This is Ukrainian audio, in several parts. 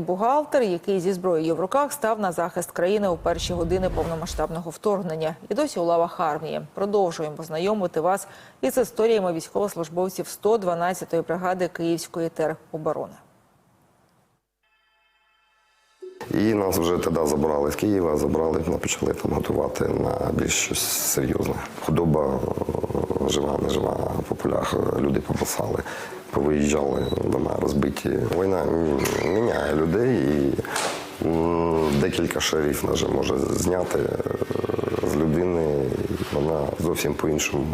Бухгалтер, який зі зброєю в руках став на захист країни у перші години повномасштабного вторгнення, і досі у лавах армії. Продовжуємо знайомити вас із історіями військовослужбовців 112-ї бригади Київської тероборони. І нас вже тоді забрали з Києва, забрали, ми почали там готувати на більш щось серйозне. Худоба жива, не жива, по полях люди попасали, повиїжджали дома розбиті. Війна міняє людей і декілька шарів навіть може зняти е, з людини, вона зовсім по-іншому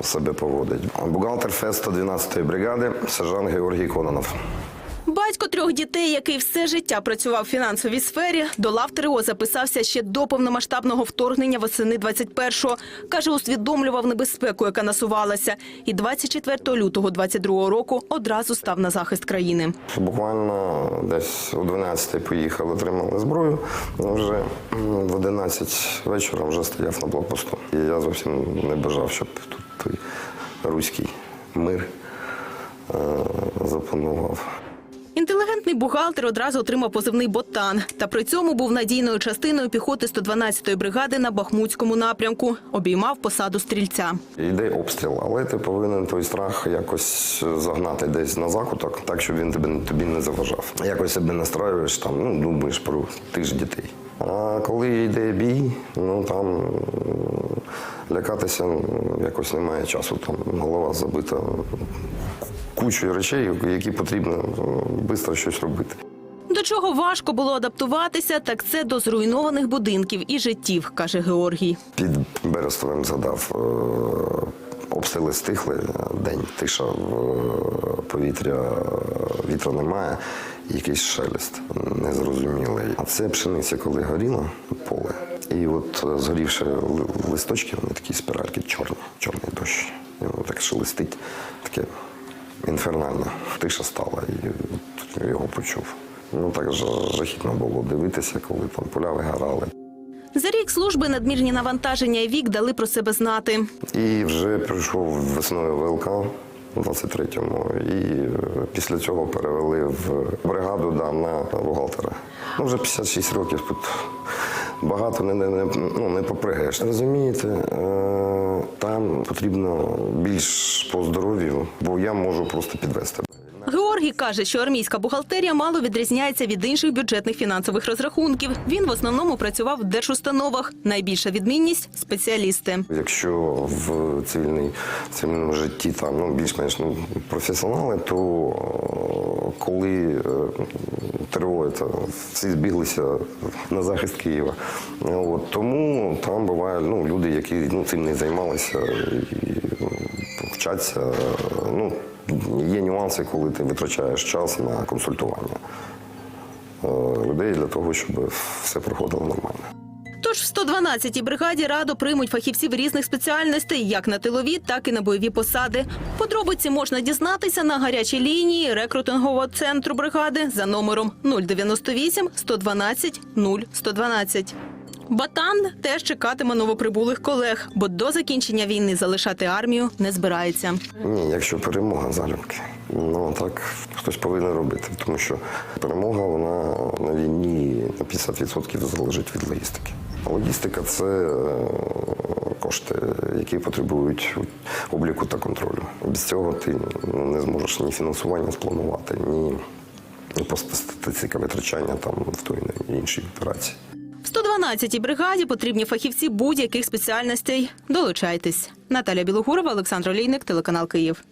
себе поводить. Бухгалтер ФЕС 112-ї бригади, сержант Георгій Кононов. Батько трьох дітей, який все життя працював в фінансовій сфері, до лав ТРО записався ще до повномасштабного вторгнення восени 21-го. Каже, усвідомлював небезпеку, яка насувалася. І 24 лютого 22-го року одразу став на захист країни. Буквально десь о 12 поїхали, отримали зброю. Вже в 11 вечора вже стояв на блокпосту. І я зовсім не бажав, щоб тут той руський мир е, запанував. Інтелігентний бухгалтер одразу отримав позивний «Ботан». Та при цьому був надійною частиною піхоти 112-ї бригади на Бахмутському напрямку. Обіймав посаду стрільця. Йде обстріл, але ти повинен той страх якось загнати десь на закуток, так щоб він тобі, тобі не заважав. Якось себе настраюєш, там, ну, думаєш про тих ж дітей. А коли йде бій, ну там лякатися якось немає часу. Там голова забита кучою речей, які потрібно швидко щось робити. До чого важко було адаптуватися, так це до зруйнованих будинків і життів, каже Георгій. Під Берестовим згадав, е, обстріли стихли, день тиша в повітря, вітру немає, якийсь шелест незрозумілий. А це пшениця, коли горіла поле. І от е, згорівши листочки, вони такі спіральки чорні, чорний дощ. І воно так шелестить, таке інфернальне. Тиша стала, і його почув. Ну так жахітно було дивитися, коли там поля вигорали. За рік служби надмірні навантаження і вік дали про себе знати. І вже прийшов весною ВЛК у 23-му, і е, після цього перевели в бригаду да, на бухгалтера. Ну, вже 56 років тут багато не, не, не, ну, не попригаєш. Розумієте, е, потрібно більш по здоров'ю, бо я можу просто підвести. Георгій каже, що армійська бухгалтерія мало відрізняється від інших бюджетних фінансових розрахунків. Він в основному працював в держустановах. Найбільша відмінність спеціалісти. Якщо в цивільній, цивільному житті там ну, більш-менш ну, професіонали, то е, коли е, ТРО, всі збіглися на захист Києва. От, тому там бувають ну, люди, які ну, цим не займалися і ну, вчаться. Ну, є нюанси, коли ти витрачаєш час на консультування е, людей для того, щоб все проходило нормально. Тож в 112-й бригаді радо приймуть фахівців різних спеціальностей, як на тилові, так і на бойові посади. Подробиці можна дізнатися на гарячій лінії рекрутингового центру бригади за номером 098 112 0112. Батан теж чекатиме новоприбулих колег, бо до закінчення війни залишати армію не збирається. Ні, якщо перемога залюбки. Ну так хтось повинен робити, тому що перемога вона на війні на 50% залежить від логістики. Логістика це е, кошти, які потребують обліку та контролю. Без цього ти не зможеш ні фінансування спланувати, ні, ні статистика витрачання там в той іншій операції. В 112-й бригаді потрібні фахівці будь-яких спеціальностей. Долучайтесь. Наталя Білогурова, Олександр Олійник, телеканал Київ.